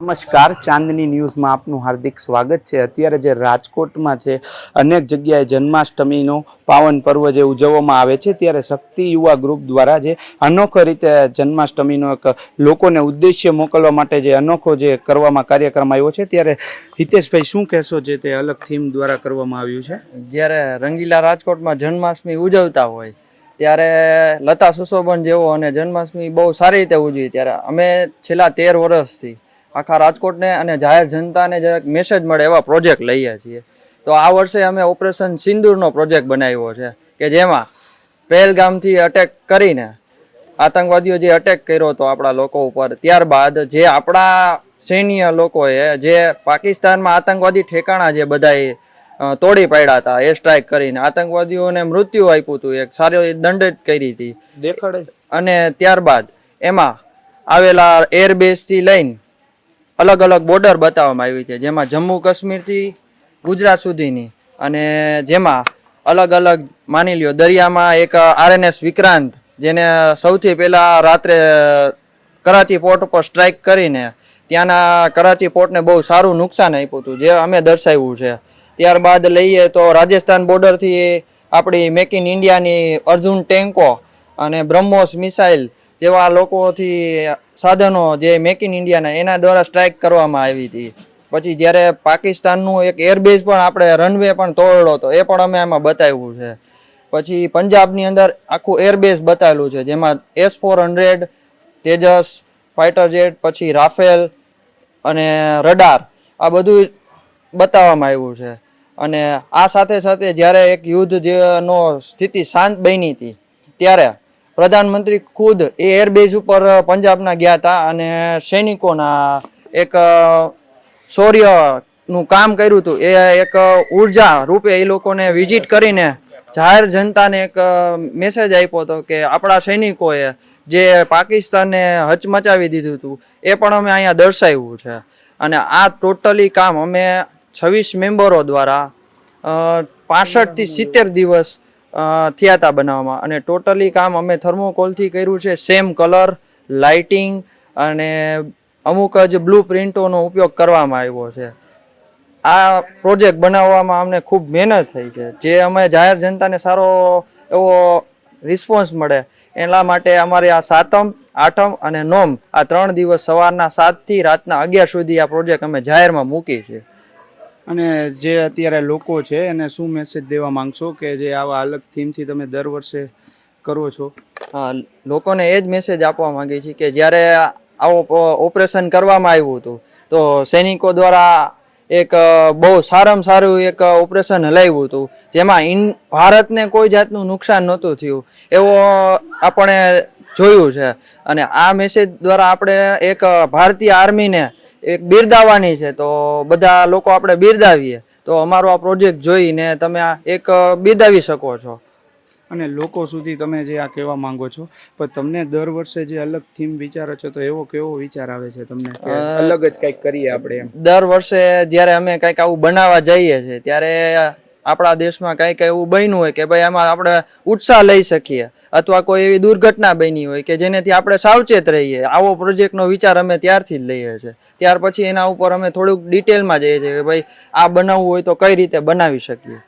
નમસ્કાર, ચાંદની ન્યૂઝમાં આપનું હાર્દિક સ્વાગત છે. અત્યારે જે રાજકોટમાં છે, અનેક જગ્યાએ જન્માષ્ટમીનો પાવન પર્વ જે ઉજવવામાં આવે છે, ત્યારે શક્તિ યુવા ગ્રુપ દ્વારા જે અનોખો રીતે જન્માષ્ટમીનો એક લોકોને ઉદ્દેશ્ય મોકલવા માટે જે અનોખો જે કરવામાં કાર્યક્રમ આવ્યો છે, ત્યારે હિતેશભાઈ શું કહેશો જે તે અલગ થીમ દ્વારા કરવામાં આવ્યું છે? જ્યારે રંગીલા રાજકોટમાં જન્માષ્ટમી ઉજવતા હોય, ત્યારે લતા સુશોભન જેવો અને જન્માષ્ટમી બહુ સારી રીતે ઉજવી. ત્યારે અમે છેલ્લા તેર વર્ષથી આખા રાજકોટને અને જાહેર જનતાને જરાક મેસેજ મળે એવા પ્રોજેક્ટ લઈએ છીએ. તો આ વર્ષે અમે ઓપરેશન સિંદૂરનો પ્રોજેક્ટ બનાવ્યો છે કે જેમાં પહેલગામથી અટેક કરીને આતંકવાદીઓ જે અટેક કર્યો હતો આપણા લોકો ઉપર ત્યારબાદ જે આપણા સૈન્ય લોકોએ જે પાકિસ્તાનમાં આતંકવાદી ઠેકાણા જે બધાએ તોડી પાડ્યા હતા એર સ્ટ્રાઇક કરીને આતંકવાદીઓને મૃત્યુ આપ્યું હતું એક સારી દંડિત કરી હતી. દેખાડે. અને ત્યારબાદ એમાં આવેલા એરબેઝથી લઈને અલગ અલગ બોર્ડર બતાવવામાં આવી છે. જેમાં જમ્મુ કાશ્મીરથી ગુજરાત સુધીની અને જેમાં અલગ અલગ માની લ્યો, દરિયામાં એક આરએનએસ વિક્રાંત, જેને સૌથી પહેલાં રાત્રે કરાચી પોર્ટ ઉપર સ્ટ્રાઇક કરીને ત્યાંના કરાચી પોર્ટને બહુ સારું નુકસાન આપ્યું હતું, જે અમે દર્શાવ્યું છે. ત્યારબાદ લઈએ તો રાજસ્થાન બોર્ડરથી આપણી મેક ઇન ઇન્ડિયાની અર્જુન ટેન્કો અને બ્રહ્મોસ મિસાઇલ જેવા લોકોથી સાધનો જે મેક ઇન ઇન્ડિયાના એના દ્વારા સ્ટ્રાઇક કરવામાં આવી હતી. પછી જ્યારે પાકિસ્તાનનું એક એરબેઝ પણ આપણે રનવે પણ તોડલો હતો, એ પણ અમે એમાં બતાવ્યું છે. પછી પંજાબની અંદર આખું એરબેઝ બતાવેલું છે, જેમાં S four hundred Tejas fighter jet પછી રાફેલ અને રડાર આ બધું બતાવવામાં આવ્યું છે. અને આ સાથે સાથે જ્યારે એક યુદ્ધ જેનો સ્થિતિ શાંત બની હતી, ત્યારે પ્રધાનમંત્રી ખુદ એ એરબેઝ ઉપર પંજાબના ગયા હતા અને સૈનિકોના એક શૌર્યનું કામ કર્યું હતું. એ એક ઊર્જા રૂપે એ લોકોને વિઝિટ કરીને જાહેર જનતાને એક મેસેજ આપ્યો હતો કે આપણા સૈનિકોએ જે પાકિસ્તાનને હચમચાવી દીધું હતું, એ પણ અમે અહીંયા દર્શાવ્યું છે. અને આ ટોટલી કામ અમે છવ્વીસ મેમ્બરો દ્વારા પાસઠથી સિત્તેર દિવસ થયા હતા બનાવવામાં. અને ટોટલી કામ અમે થર્મોકોલથી કર્યું છે. સેમ કલર, લાઇટિંગ અને અમુક જ બ્લુ પ્રિન્ટોનો ઉપયોગ કરવામાં આવ્યો છે. આ પ્રોજેક્ટ બનાવવામાં અમને ખૂબ મહેનત થઈ છે. જે અમે જાહેર જનતાને સારો એવો રિસ્પોન્સ મળે, એના માટે અમારે આ સાતમ, આઠમ અને નોમ આ ત્રણ દિવસ સવારના સાતથી રાતના અગિયાર સુધી આ પ્રોજેક્ટ અમે જાહેરમાં મૂકી છે. અને જે અત્યારે લોકો છે, એને શું મેસેજ દેવા માંગશો કે જે આવા અલગ થીમથી તમે દર વર્ષે કરો છો? હા લોકોને એ જ મેસેજ આપવા માંગીએ છીએ કે જ્યારે આવો ઓપરેશન કરવામાં આવ્યું હતું, તો સૈનિકો દ્વારા એક બહુ સારામાં સારું એક ઓપરેશન હલાવ્યું હતું, જેમાં ઇન, ભારતને કોઈ જાતનું નુકસાન નહોતું થયું, એવો આપણે જોયું છે. અને આ મેસેજ દ્વારા આપણે એક ભારતીય આર્મીને એક બિરદાવવાની છે તો બધા લોકો આપણે બિરદાવીએ. તો અમારો આ પ્રોજેક્ટ જોઈને તમે આ એક બિરદાવી શકો છો. અને લોકો સુધી તમે જે આ કહેવા માંગો છો પણ તમને દર વર્ષે જે અલગ થીમ વિચારો છો તો એવો કેવો વિચાર આવે છે તમને? અલગ જ કંઈક કરીએ આપણે એમ. દર વર્ષે જ્યારે અમે કંઈક આવું બનાવવા જઈએ છીએ ત્યારે આપણા દેશમાં કંઈક એવું બન્યું હોય કે ભાઈ એમાં આપણે ઉત્સાહ લઈ શકીએ. અથવા કોઈ એવી દુર્ઘટના બની હોય કે જેનેથી આપણે સાવચેત રહીએ. આવો પ્રોજેક્ટનો વિચાર અમે ત્યારથી જ લઈએ છીએ. ત્યાર પછી એના ઉપર અમે થોડુંક ડિટેલમાં જઈએ છીએ કે ભાઈ આ બનાવવું હોય તો કઈ રીતે બનાવી શકીએ.